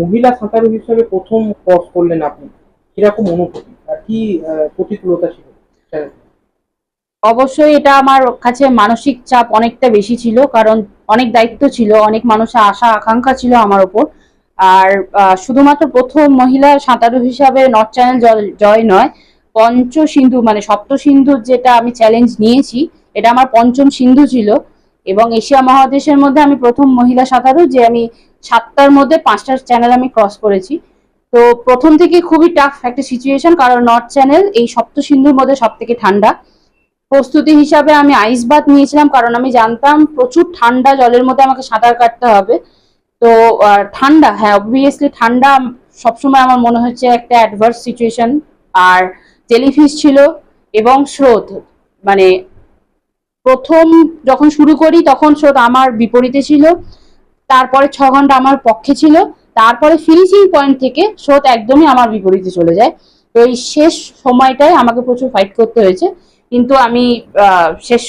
মহিলা সাঁতারু হিসেবে প্রথম ক্রস করলেন আপনি, কীরকম অনুভূতি আর কি প্রতিকূলতা ছিল? অবশ্যই এটা আমার কাছে মানসিক চাপ অনেকটা বেশি ছিল, কারণ অনেক দায়িত্ব ছিল, অনেক মানুষের আশা, আকাঙ্ক্ষা ছিল আমার ওপর আর শুধুমাত্র প্রথম মহিলা সাঁতারু হিসাবে নর্থ চ্যানেল জয় নয় পঞ্চ সিন্ধু মানে সপ্ত সিন্ধুর যেটা আমি চ্যালেঞ্জ নিয়েছি, এটা আমার পঞ্চম সিন্ধু ছিল। এবং এশিয়া মহাদেশের মধ্যে আমি প্রথম মহিলা সাঁতারু যে আমি সাতটার মধ্যে পাঁচটা চ্যানেল আমি ক্রস করেছি। তো প্রথম থেকে খুবই টাফ একটা সিচুয়েশন কারণ নর্থ চ্যানেল এই সপ্ত সিন্ধুর মধ্যে সব থেকে ঠান্ডা। প্রস্তুতি হিসাবে আমি আইস বাথ নিয়েছিলাম, কারণ আমি জানতাম প্রচুর ঠান্ডা, জলের মধ্যে আমাকে সাঁতার কাটতে হবে। তো ঠান্ডা হ্যাঁ অবভিয়াসলি ঠান্ডা সবসময় আমার মনে হচ্ছে একটা অ্যাডভার্স সিচুয়েশন আর জেলিফিশ ছিল এবং স্রোত মানে প্রথম যখন শুরু করি তখন স্রোত আমার বিপরীতে ছিল। তারপরে ছ ঘণ্টা আমার পক্ষে ছিল। তারপরে ফিনিশিং পয়েন্ট থেকে স্রোত একদমই আমার বিপরীতে চলে যায়। তো এই শেষ সময়টায় আমাকে প্রচুর ফাইট করতে হয়েছে। কিন্তু আমি শেষ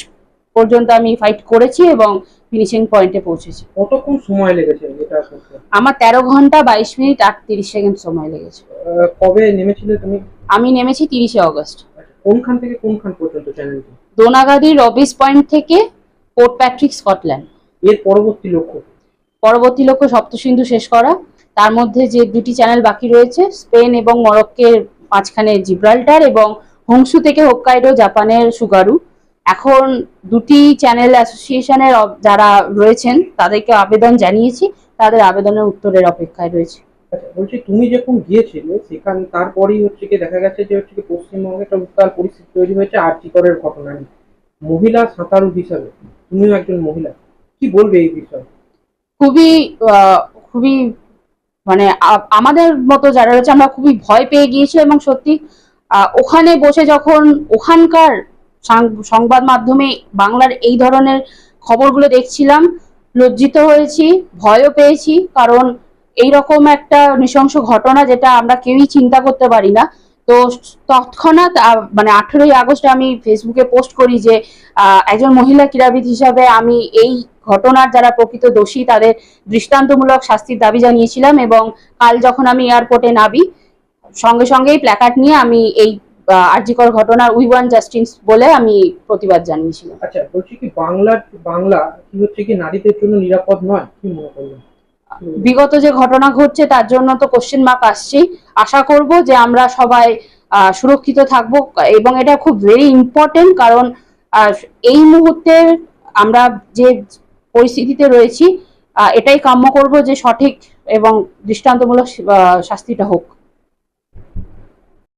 পর্যন্ত আমি ফাইট করেছি এবং ফিনিশিং পয়েন্টে পৌঁছেছি। কতক্ষণ সময় লেগেছে এটা আমার তেরো ঘণ্টা বাইশ মিনিট আর আটত্রিশ সেকেন্ড সময় লেগেছে। কবে নেমেছিলে তুমি? আমি নেমেছি তিরিশে অগস্ট। কোনখান থেকে কোনখান পর্যন্ত চ্যানেলটি দোনাগাদি রবিস পয়েন্ট থেকে পোর্ট প্যাট্রিক স্কটল্যান্ড। এর পরবর্তী লক্ষ্য? পরবর্তী লক্ষ্য সপ্তসিন্ধু শেষ করা। তার মধ্যে যে দুটি চ্যানেল বাকি রয়েছে, স্পেন এবং মরক্কের মাঝখানে জিব্রাল্টার এবং হোংসু থেকে হোক্কাইডো, জাপানের সুগারু। এখন দুটি চ্যানেল অ্যাসোসিয়েশনের যারা রয়েছেন, তাদেরকে আবেদন জানিয়েছি। তাদের আবেদনের উত্তরের অপেক্ষায় রয়েছে। আচ্ছা বলছি তুমি যখন গিয়েছিলে, সেখান তারপরেই হচ্ছে কি দেখা গেছে যে হচ্ছে কি পশ্চিমবঙ্গে একটা উত্তাল পরিস্থিতি তৈরি হয়েছে আর্টিকরের ঘটনা নিয়ে। মহিলা সাঁতারু হিসাবে, তুমিও একজন মহিলা, কি বলবে এই বিষয়ে? খুবই খুবই মানে আমাদের মতো যারা রয়েছে, আমরা খুবই ভয় পেয়ে গিয়েছি এবং সত্যি ওখানে বসে যখন ওখানকার সংবাদ মাধ্যমে বাংলার এই ধরনের খবরগুলো দেখছিলাম, লজ্জিত হয়েছি, ভয়ও পেয়েছি, কারণ এই রকম একটা নৃশংস ঘটনা যেটা আমরা কেউই চিন্তা করতে পারি না। তো তৎক্ষণাৎ মানে আঠেরোই আগস্ট আমি ফেসবুকে পোস্ট করি যে একজন মহিলা ক্রীড়াবিদ হিসাবে আমি এই ঘটনার যারা প্রকৃত দোষী তাদের দৃষ্টান্তমূলক শাস্তির দাবি জানিয়েছিলাম এবং কাল যখন আমি এয়ারপোর্টে নাবি সঙ্গে সঙ্গেই প্ল্যাকার্ড নিয়ে আমি এই আর্জিকর ঘটনার উই ওয়ান জাস্টিস বলে আমি প্রতিবাদ জানিয়েছিলাম। আচ্ছা বলছি কি বাংলা কি হচ্ছে কি নারীদের জন্য নিরাপদ নয়? কি মনে করলেন? বিগত যে ঘটনা ঘটছে তার জন্য তো কোশ্চেন মার্ক আসছেই। আশা করব যে আমরা সবাই সুরক্ষিত থাকব এবং এটা খুব ভেরি ইম্পর্টেন্ট কারণ এই মুহূর্তে আমরা যে পরিস্থিতিতে রয়েছি। এটাই কাম্য করব যে সঠিক এবং দৃষ্টান্তমূলক শাস্তিটা হোক।